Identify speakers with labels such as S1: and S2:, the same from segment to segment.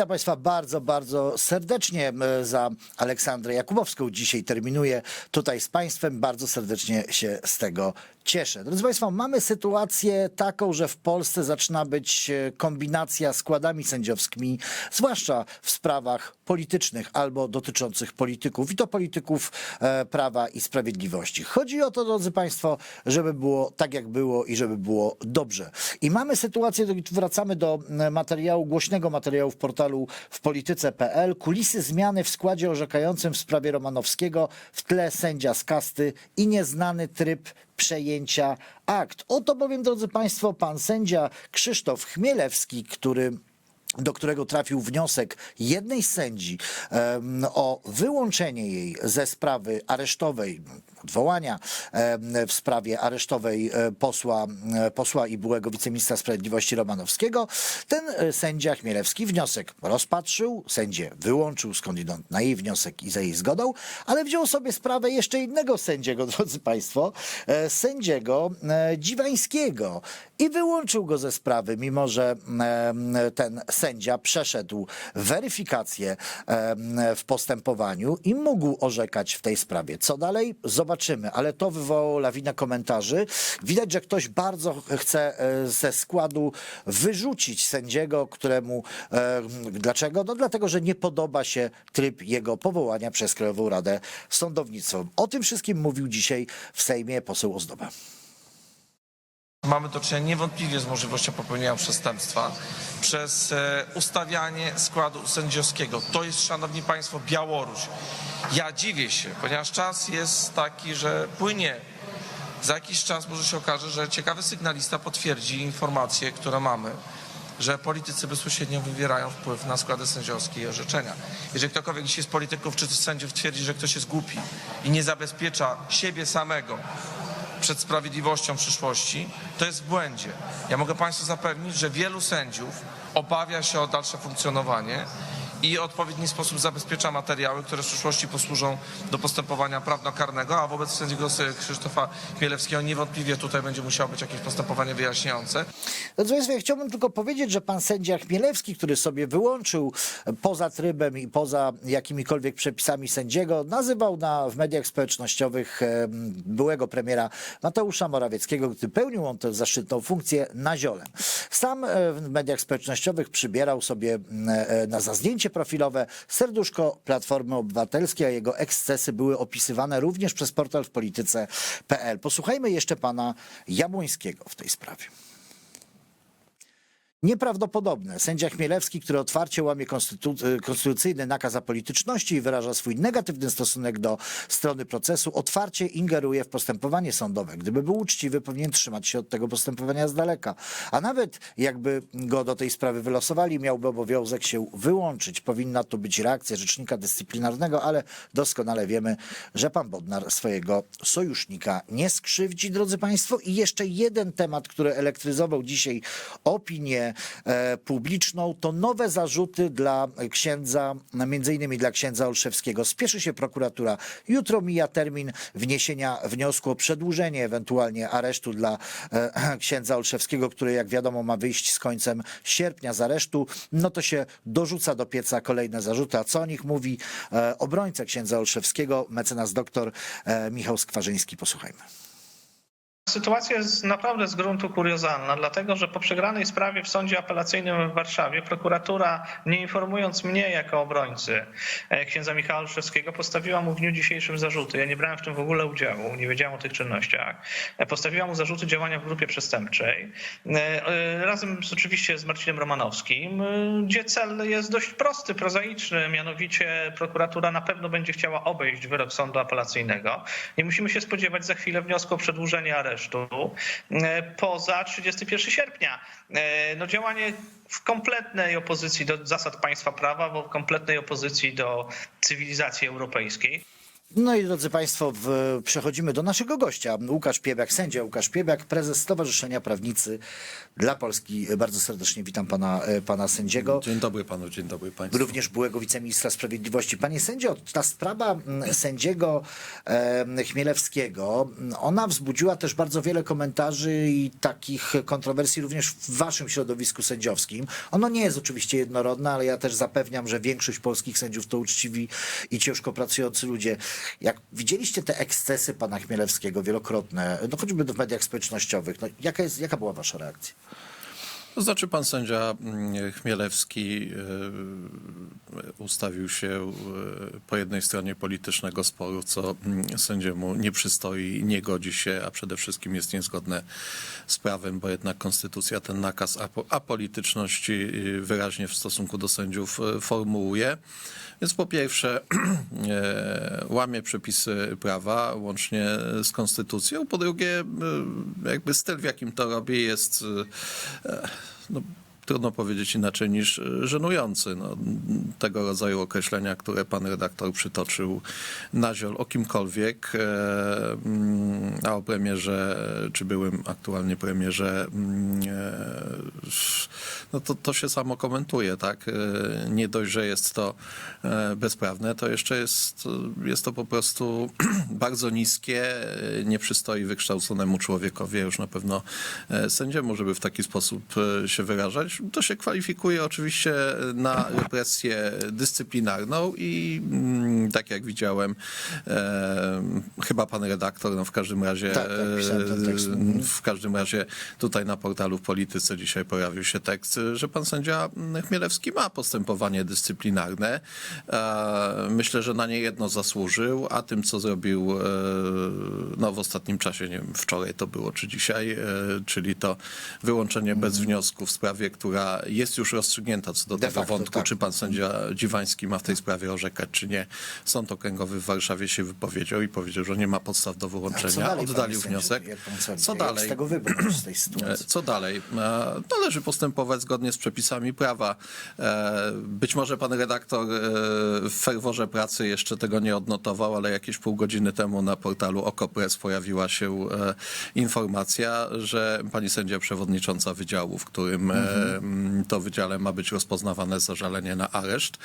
S1: Witam Państwa bardzo, bardzo serdecznie e, za Aleksandrę Jakubowską. Dzisiaj terminuję tutaj z Państwem. Bardzo serdecznie się z tego cieszę. Drodzy Państwo, mamy sytuację taką, że w Polsce zaczyna być e, kombinacja składami sędziowskimi, zwłaszcza w sprawach politycznych albo dotyczących polityków i to polityków e, Prawa i Sprawiedliwości. Chodzi o to, drodzy Państwo, żeby było tak, jak było i żeby było dobrze. I mamy sytuację, wracamy do e, materiału, głośnego materiału w portalu w polityce.pl. Kulisy zmiany w składzie orzekającym w sprawie Romanowskiego, w tle sędzia z kasty i nieznany tryb przejęcia akt. Oto bowiem, drodzy Państwo, pan sędzia Krzysztof Chmielewski, który do którego trafił wniosek jednej z sędzi o wyłączenie jej ze sprawy aresztowej, odwołania w sprawie aresztowej e, posła, e, posła i byłego wiceministra sprawiedliwości Romanowskiego. Ten e, sędzia Chmielewski wniosek rozpatrzył, sędzię wyłączył skądinąd na jej wniosek i za jej zgodą, ale wziął sobie sprawę jeszcze innego sędziego, drodzy Państwo, sędziego Dziwańskiego i wyłączył go ze sprawy, mimo że ten sędzia przeszedł weryfikację w postępowaniu i mógł orzekać w tej sprawie. Co dalej? Zobaczymy, ale to wywołało lawinę komentarzy. Widać, że ktoś bardzo chce e, ze składu wyrzucić sędziego, któremu. Dlaczego? No dlatego, że nie podoba się tryb jego powołania przez Krajową Radę Sądownictwa. O tym wszystkim mówił dzisiaj w Sejmie poseł Ozdoba.
S2: Mamy do czynienia niewątpliwie z możliwością popełnienia przestępstwa przez e, ustawianie składu sędziowskiego. To jest, szanowni państwo, Białoruś. Ja dziwię się, ponieważ czas jest taki, że płynie. Za jakiś czas może się okaże, że ciekawy sygnalista potwierdzi informacje, które mamy, że politycy bezpośrednio wywierają wpływ na składy sędziowskie i orzeczenia. Jeżeli ktokolwiek dzisiaj z polityków czy z sędziów twierdzi, że ktoś jest głupi i nie zabezpiecza siebie samego przed sprawiedliwością przyszłości, to jest w błędzie. Ja mogę Państwu zapewnić, że wielu sędziów obawia się o dalsze funkcjonowanie i w odpowiedni sposób zabezpiecza materiały, które w przyszłości posłużą do postępowania prawnokarnego, a wobec sędziego Krzysztofa Chmielewskiego niewątpliwie tutaj będzie musiało być jakieś postępowanie wyjaśniające.
S1: Drodzy Państwo, ja chciałbym tylko powiedzieć, że pan sędzia Chmielewski, który sobie wyłączył poza trybem i poza jakimikolwiek przepisami sędziego, nazywał na, w mediach społecznościowych byłego premiera Mateusza Morawieckiego, gdy pełnił on tę zaszczytną funkcję, naziolem. Sam w mediach społecznościowych przybierał sobie e, na za profilowe serduszko Platformy Obywatelskiej, a jego ekscesy były opisywane również przez portal w polityce.pl. Posłuchajmy jeszcze pana Jabłońskiego w tej sprawie. Nieprawdopodobne. Sędzia Chmielewski, który otwarcie łamie konstytu- y, konstytucyjny nakaz apolityczności i wyraża swój negatywny stosunek do strony procesu, otwarcie ingeruje w postępowanie sądowe. Gdyby był uczciwy, powinien trzymać się od tego postępowania z daleka. A nawet jakby go do tej sprawy wylosowali, miałby obowiązek się wyłączyć. Powinna tu być reakcja rzecznika dyscyplinarnego, ale doskonale wiemy, że pan Bodnar swojego sojusznika nie skrzywdzi, drodzy Państwo. I jeszcze jeden temat, który elektryzował dzisiaj opinię e, publiczną, to nowe zarzuty dla księdza, między innymi dla księdza Olszewskiego. Spieszy się prokuratura. Jutro mija termin wniesienia wniosku o przedłużenie ewentualnie aresztu dla e, księdza Olszewskiego, który jak wiadomo ma wyjść z końcem sierpnia z aresztu. No to się dorzuca do pieca kolejne zarzuty. A co o nich mówi e, obrońca księdza Olszewskiego, mecenas doktor Michał Skwarzyński. Posłuchajmy.
S3: Sytuacja jest naprawdę z gruntu kuriozalna, dlatego że po przegranej sprawie w sądzie apelacyjnym w Warszawie prokuratura, nie informując mnie jako obrońcy e, księdza Michała Olszewskiego, postawiła mu w dniu dzisiejszym zarzuty. Ja nie brałem w tym w ogóle udziału, nie wiedziałem o tych czynnościach. E, Postawiła mu zarzuty działania w grupie przestępczej, e, razem z, oczywiście z Marcinem Romanowskim, gdzie cel jest dość prosty, prozaiczny, mianowicie prokuratura na pewno będzie chciała obejść wyrok sądu apelacyjnego i musimy się spodziewać za chwilę wniosku o przedłużenie aresztu e, poza 31 sierpnia. E, No działanie w kompletnej opozycji do zasad państwa prawa, w kompletnej opozycji do cywilizacji europejskiej.
S1: No i drodzy Państwo, w, przechodzimy do naszego gościa. Łukasz Piebiak, sędzia Łukasz Piebiak, prezes Stowarzyszenia Prawnicy dla Polski. Bardzo serdecznie witam pana, e, pana sędziego.
S4: Dzień dobry panu, dzień dobry państwu.
S1: Również byłego wiceministra sprawiedliwości. Panie sędzio, ta sprawa sędziego e, Chmielewskiego, ona wzbudziła też bardzo wiele komentarzy i takich kontrowersji również w waszym środowisku sędziowskim. Ono nie jest oczywiście jednorodne, ale ja też zapewniam, że większość polskich sędziów to uczciwi i ciężko pracujący ludzie. Jak widzieliście te ekscesy pana Chmielewskiego wielokrotne, no choćby w mediach społecznościowych, no jaka, jest, jaka była wasza reakcja?
S4: To znaczy pan sędzia mm, Chmielewski e, ustawił się e, po jednej stronie politycznego sporu, co mm, sędziemu nie przystoi, nie godzi się, a przede wszystkim jest niezgodne z prawem, bo jednak konstytucja ten nakaz apo- apolityczności e, wyraźnie w stosunku do sędziów formułuje. Więc po pierwsze łamie przepisy prawa łącznie z konstytucją, po drugie jakby styl w jakim to robi jest no, trudno powiedzieć inaczej niż e, żenujący. No, tego rodzaju określenia, które pan redaktor przytoczył, naziol o kimkolwiek, e, mm, a o premierze, czy byłym aktualnie premierze, mm, e, no to, to się samo komentuje, tak? Nie dość, że jest to bezprawne, to jeszcze jest, jest to po prostu bardzo niskie, nie przystoi wykształconemu człowiekowi, już na pewno sędziemu, żeby w taki sposób się wyrażać. To się kwalifikuje oczywiście na represję dyscyplinarną i mm, tak jak widziałem, e, chyba pan redaktor, no w każdym razie
S1: Tak, tak,
S4: e, w każdym razie tutaj na portalu w Polityce dzisiaj pojawił się tekst, że pan sędzia Chmielewski ma postępowanie dyscyplinarne. E, Myślę, że na nie jedno zasłużył, a tym, co zrobił e, no, w ostatnim czasie, nie wiem, wczoraj to było, czy dzisiaj, czyli to wyłączenie bez wniosku w sprawie, która jest już rozstrzygnięta co do
S1: De
S4: tego
S1: facto,
S4: wątku,
S1: tak.
S4: czy pan sędzia Dziwański ma w tej sprawie orzekać, czy nie. Sąd okręgowy w Warszawie się wypowiedział i powiedział, że nie ma podstaw do wyłączenia.
S1: panie
S4: Oddalił wniosek.
S1: Jak pan sądzi?
S4: Co
S1: Jak
S4: dalej?
S1: z tego wybrnąć z tej
S4: E,
S1: sytuacji?
S4: Co dalej? E, Należy postępować zgodnie z przepisami prawa. E, Być może pan redaktor e, w ferworze pracy jeszcze tego nie odnotował, ale jakieś pół godziny temu na portalu Okopres pojawiła się e, informacja, że pani sędzia przewodnicząca wydziału, w którym e, m, to wydziale ma być rozpoznawane zażalenie na areszt,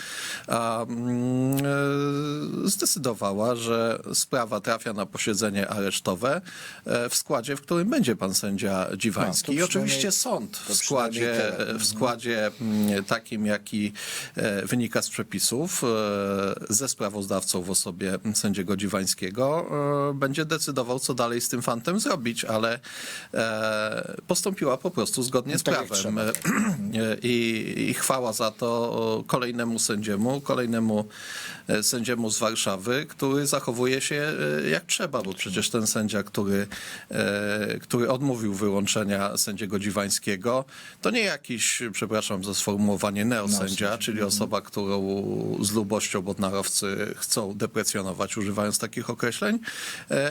S4: a, mm, e, zdecydowała, że sprawa trafia na posiedzenie aresztowe e, w składzie, w którym będzie pan sędzia Dziwański.
S1: No,
S4: I oczywiście sąd w składzie, w składzie mm, takim, jaki e, wynika z przepisów, ze sprawozdawcą w osobie sędziego Dziwańskiego, będzie decydował, co dalej z tym fantem zrobić, ale postąpiła po prostu zgodnie z
S1: Tak jak
S4: prawem. E, I, I chwała za to kolejnemu sędziemu, kolejnemu e, sędziemu z Warszawy, który zachowuje się e, jak trzeba, bo przecież ten sędzia, który, który odmówił wyłączenia sędziego Dziwańskiego, to nie jakiś, przepraszam za sformułowanie, neosędzia, czyli osoba, którą z lubością bodnarowcy chcą deprecjonować, używając takich określeń,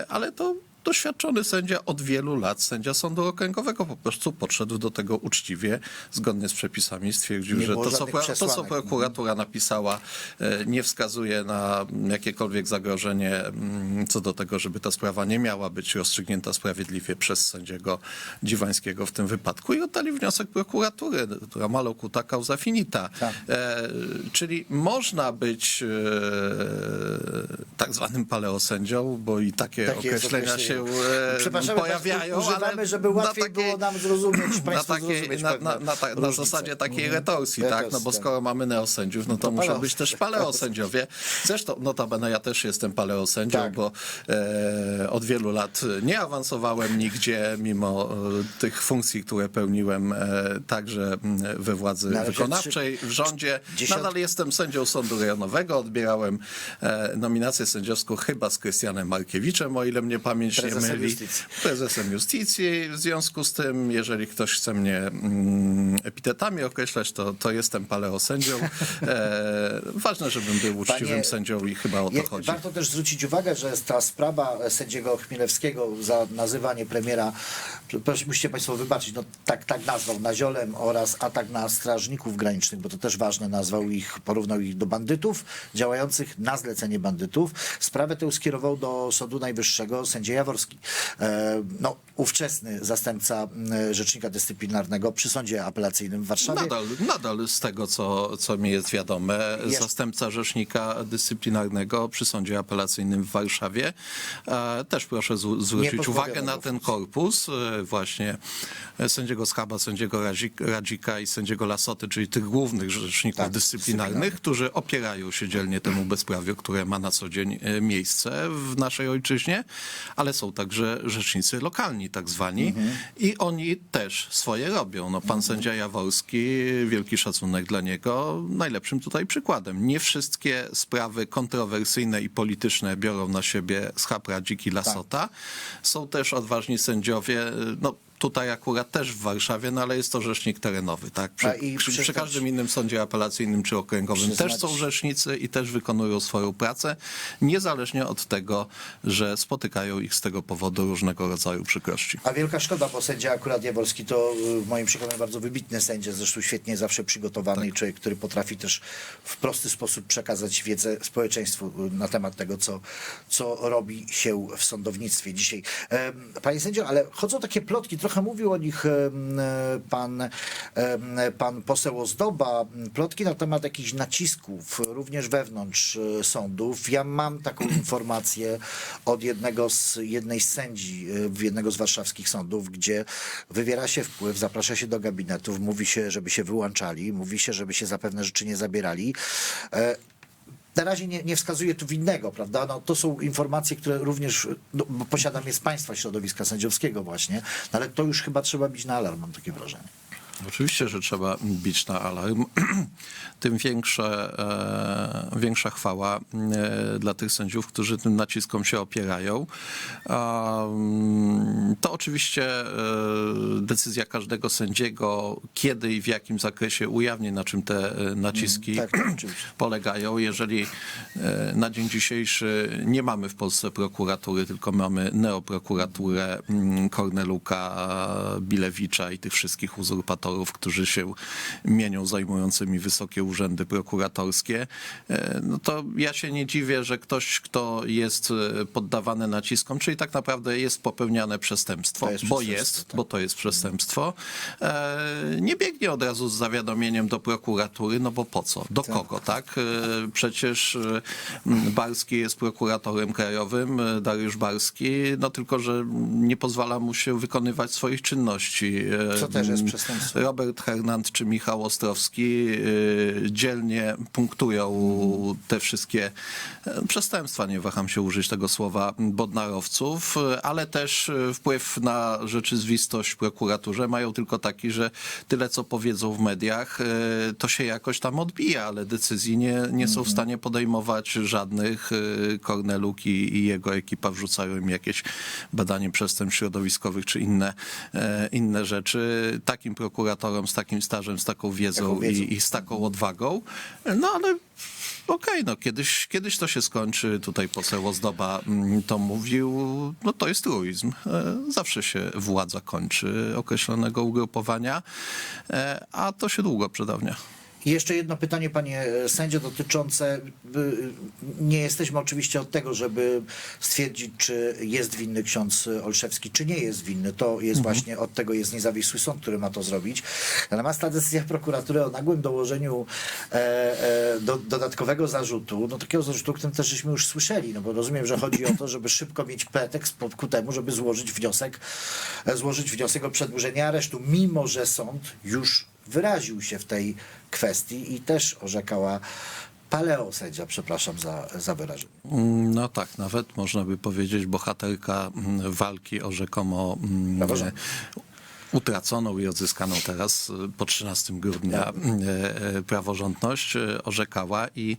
S4: ale to doświadczony sędzia od wielu lat, sędzia sądu okręgowego, po prostu podszedł do tego uczciwie, zgodnie z przepisami, stwierdził,
S1: Nie
S4: że to co, to, co prokuratura napisała, e, nie wskazuje na jakiekolwiek zagrożenie mm, co do tego, żeby ta sprawa nie miała być rozstrzygnięta sprawiedliwie przez sędziego Dziwańskiego w tym wypadku i oddali wniosek prokuratury, która malo kuta causa finita.
S1: Tak.
S4: E, czyli można być e, tak zwanym paleosędzią, bo i takie,
S1: Takie
S4: określenia
S1: określenie.
S4: Się e,
S1: Przepraszamy,
S4: pojawiają.
S1: używamy,
S4: ale
S1: żeby łatwiej
S4: takiej-
S1: było nam zrozumieć,
S4: na, takiej,
S1: zrozumieć
S4: na, na, na, ta, na zasadzie takiej
S1: Mhm.
S4: retorsji, tak? No bo skoro mamy neosędziów, no to, muszą
S1: paleo-
S4: być też paleosędziowie. Zresztą, notabene ja też jestem paleosędzią,
S1: Tak.
S4: bo e, od wielu lat nie awansowałem nigdzie, mimo e, tych funkcji, które pełniłem e, także m, we władzy
S1: ale
S4: wykonawczej, w rządzie.
S1: dziesiąt-
S4: Nadal jestem sędzią sądu rejonowego, odbierałem e, nominację sędziowską chyba z Krystianem Markiewiczem, o ile mnie pamięć
S1: Prezesem
S4: myli.
S1: Justicji.
S4: Prezesem Justicji. W związku z tym, jeżeli ktoś chce mnie mm, epitetami określać, to, to jestem paleosędzią. E, ważne, żebym był uczciwym
S1: Panie-
S4: sędzią i chyba o to
S1: Je-
S4: chodzi.
S1: Warto też zwrócić uwagę, że ta sprawa sędziego Chmielewskiego za nazywanie premiera, proszę, musicie Państwo wybaczyć, no tak, tak nazwał naziolem oraz atak na strażników granicznych, bo to też ważne, nazwał ich, porównał ich do bandytów działających na zlecenie bandytów. Sprawę tę skierował do Sądu Najwyższego sędzia Jaworski. E, no, ówczesny zastępca m, rzecznika dyscyplinarnego przy Sądzie Apelacyjnym w Warszawie.
S4: Nadal, nadal z tego, co, co mi jest wiadome,
S1: Jest.
S4: zastępca rzecznika dyscyplinarnego przy Sądzie Apelacyjnym w Warszawie. E, też proszę zw- zwrócić uwagę na ten korpus e, właśnie sędziego Schaba, sędziego Radzik- Radzika i sędziego Lasoty, czyli tych głównych rzeczników
S1: Tak,
S4: dyscyplinarnych, którzy opierają się dzielnie temu bezprawiu, które ma na co dzień miejsce w naszej ojczyźnie, ale są także rzecznicy lokalni tak zwani i oni też swoje robią. No, pan sędzia Jaworski, wielki szacunek dla niego, najlepszym tutaj przykładem. Nie wszystkie sprawy kontrowersyjne i polityczne biorą na siebie Schab, Radzik i Lasota. Są też odważni sędziowie, no tutaj akurat też w Warszawie, no ale jest to rzecznik terenowy, tak? Przy,
S1: A i
S4: przy, przy
S1: przyznać-
S4: każdym innym sądzie apelacyjnym czy okręgowym też
S1: Przyznać-
S4: są rzecznicy i też wykonują swoją pracę, niezależnie od tego, że spotykają ich z tego powodu różnego rodzaju przykrości.
S1: A wielka szkoda, bo sędzia akurat Jaworski to y, w moim przekonaniu bardzo wybitny sędzia, zresztą świetnie zawsze przygotowany i człowiek, który potrafi też w prosty sposób przekazać wiedzę społeczeństwu y, na temat tego, co, co robi się w sądownictwie dzisiaj. Em, Panie sędzio, ale chodzą takie plotki, trochę mówił o nich e, pan, em, pan poseł Ozdoba, plotki na temat jakichś nacisków, również wewnątrz e, sądów. Ja mam taką informację od jednego z, jednej z sędzi e, w jednego z warszawskich sądów, gdzie wywiera się wpływ, zaprasza się do gabinetów, mówi się, żeby się wyłączali, mówi się, żeby się za pewne rzeczy nie zabierali. Na razie nie, nie wskazuje tu winnego, prawda? No, to są informacje, które również no, posiadam je z państwa środowiska sędziowskiego właśnie, no, ale to już chyba trzeba bić na alarm, mam takie wrażenie.
S4: Oczywiście, że trzeba bić na alarm. Tym większe, e, większa chwała e, dla tych sędziów, którzy tym naciskom się opierają. Mm, To oczywiście e, decyzja każdego sędziego, kiedy i w jakim zakresie ujawni, na czym te naciski
S1: tak, tak, oczywiście.
S4: polegają. Jeżeli e, na dzień dzisiejszy nie mamy w Polsce prokuratury, tylko mamy neoprokuraturę mm, Korneluka, Bilewicza i tych wszystkich uzurpatorów, którzy się mienią zajmującymi wysokie urzędy prokuratorskie, e, no to ja się nie dziwię, że ktoś, kto jest e, poddawany naciskom, czyli tak naprawdę jest popełniane przestępstwo,
S1: jest
S4: bo
S1: przestępstwo,
S4: jest,
S1: tak.
S4: bo to jest przestępstwo, e, nie biegnie od razu z zawiadomieniem do prokuratury, no bo po co? Do kogo, tak? Przecież Barski jest prokuratorem krajowym, Dariusz Barski, no tylko, że nie pozwala mu się wykonywać swoich czynności.
S1: Co też jest
S4: m,
S1: przestępstwem.
S4: Robert Hernand czy Michał Ostrowski e, dzielnie punktują te wszystkie e, przestępstwa, nie waham się użyć tego słowa, bodnarowców, e, ale też wpływ na rzeczywistość w prokuraturze mają tylko taki, że tyle co powiedzą w mediach, to się jakoś tam odbija, ale decyzji nie, nie są w stanie podejmować żadnych. Korneluk i, i jego ekipa wrzucają im jakieś badanie przestępstw środowiskowych czy inne, inne rzeczy. Takim prokuratorom z takim stażem, z taką wiedzą,
S1: Taką wiedzą.
S4: I, i z taką odwagą. No ale okej, no kiedyś, kiedyś to się skończy. Tutaj poseł Ozdoba mm, to mówił. No to jest truizm. E, Zawsze się władza kończy określonego ugrupowania, e, a to się długo przedawnia.
S1: I jeszcze jedno pytanie, panie e, sędzio, dotyczące. y, Nie jesteśmy oczywiście od tego, żeby stwierdzić, czy jest winny ksiądz Olszewski, czy nie jest winny. To jest właśnie od tego jest niezawisły sąd, który ma to zrobić. Natomiast ta decyzja prokuratury o nagłym dołożeniu e, e, do, dodatkowego zarzutu, no takiego zarzutu, o którym też żeśmy już słyszeli, no bo rozumiem, że chodzi o to, żeby szybko mieć pretekst ku temu, żeby złożyć wniosek, e, złożyć wniosek o przedłużenie aresztu, mimo że sąd już wyraził się w tej kwestii i też orzekała paleo sędzia, przepraszam za, za wyrażenie.
S4: Mm, No tak, nawet można by powiedzieć bohaterka mm, walki o rzekomo mm,
S1: Praworządność.
S4: utraconą i odzyskaną teraz y, po 13 grudnia e, e, praworządność e, orzekała i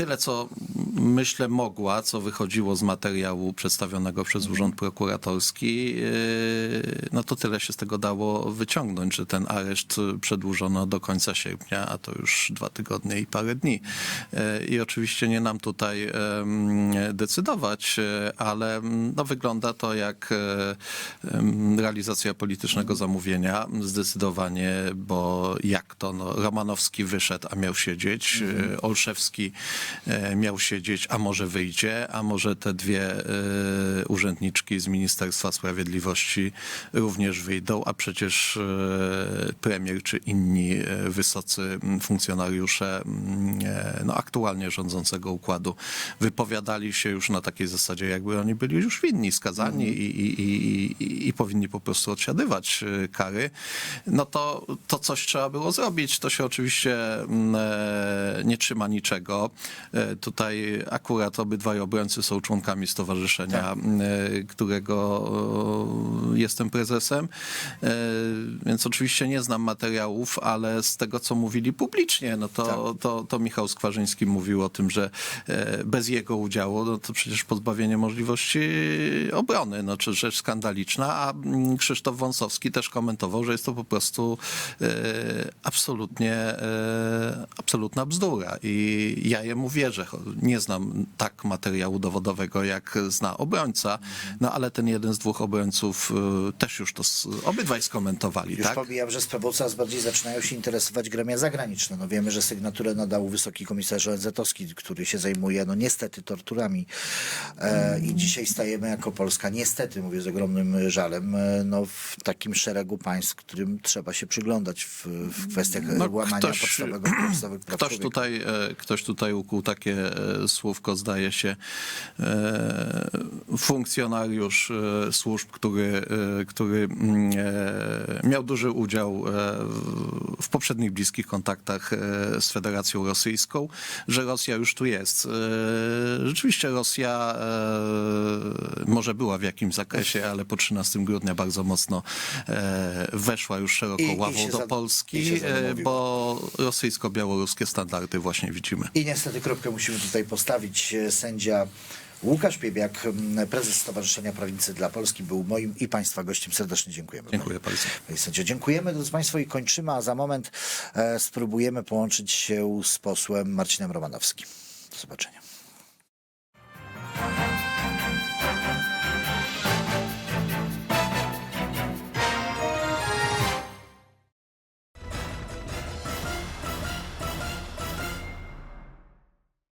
S4: tyle, co myślę mogła, co wychodziło z materiału przedstawionego przez Urząd Prokuratorski, yy, no to tyle się z tego dało wyciągnąć, że ten areszt przedłużono do końca sierpnia, a to już dwa tygodnie i parę dni. Yy, I oczywiście nie nam tutaj em, decydować, yy, ale mm, no, wygląda to jak realizacja politycznego zamówienia. Zdecydowanie, bo jak to, no, Romanowski wyszedł, a miał siedzieć, Olszewski miał siedzieć, a może wyjdzie, a może te dwie e, urzędniczki z Ministerstwa Sprawiedliwości również wyjdą, a przecież e, premier czy inni e, wysocy funkcjonariusze m, e, no, aktualnie rządzącego układu wypowiadali się już na takiej zasadzie, jakby oni byli już winni, skazani i, i, i, i, i powinni po prostu odsiadywać e, kary, no to, to coś trzeba było zrobić. To się oczywiście mm, e, nie trzyma niczego. E, Tutaj akurat obydwaj obrońcy są członkami stowarzyszenia, m, e, którego jestem prezesem, E, więc oczywiście nie znam materiałów, ale z tego, co mówili publicznie, no to, to, to Michał Skwarzyński mówił o tym, że bez jego udziału, no to przecież pozbawienie możliwości obrony, no czy rzecz skandaliczna, a Krzysztof Wąsowski też komentował, że jest to po prostu absolutnie absolutna bzdura. I ja jemu wierzę. Nie znam tak materiału dowodowego, jak zna obrońca, no ale ten jeden z dwóch obrońców e, też już to obydwaj skomentowali,
S1: Już
S4: tak?
S1: pomijam, że sprawą coraz bardziej zaczynają się interesować gremia zagraniczne. No wiemy, że sygnaturę nadał wysoki komisarz ONZ-owski, który się zajmuje, no niestety, torturami. E, I dzisiaj stajemy jako Polska, niestety, mówię z ogromnym żalem, e, no w takim szeregu państw, którym trzeba się przyglądać w, w kwestiach
S4: No,
S1: łamania
S4: ktoś-
S1: podstawowego, podstawowych praw
S4: Ktoś
S1: człowieka.
S4: tutaj, e, ktoś tutaj takie e, słówko, zdaje się, e, funkcjonariusz e, służb, który, który mm, miał duży udział w- poprzednich bliskich kontaktach z Federacją Rosyjską, że Rosja już tu jest. Rzeczywiście Rosja może była w jakimś zakresie, ale po 13 grudnia bardzo mocno weszła już szeroko
S1: I- i
S4: ławą
S1: się
S4: do
S1: i
S4: Polski, bo rosyjsko-białoruskie standardy właśnie widzimy.
S1: I niestety kropkę musimy tutaj postawić. E, sędzia Łukasz Piebiak, prezes Stowarzyszenia Prowincji dla Polski, był moim i Państwa gościem. Serdecznie dziękujemy.
S4: Dziękuję Państwu.
S1: Panie sędzio, dziękujemy, drodzy Państwo, i kończymy, a za moment e, spróbujemy połączyć się z posłem Marcinem Romanowskim. Do zobaczenia.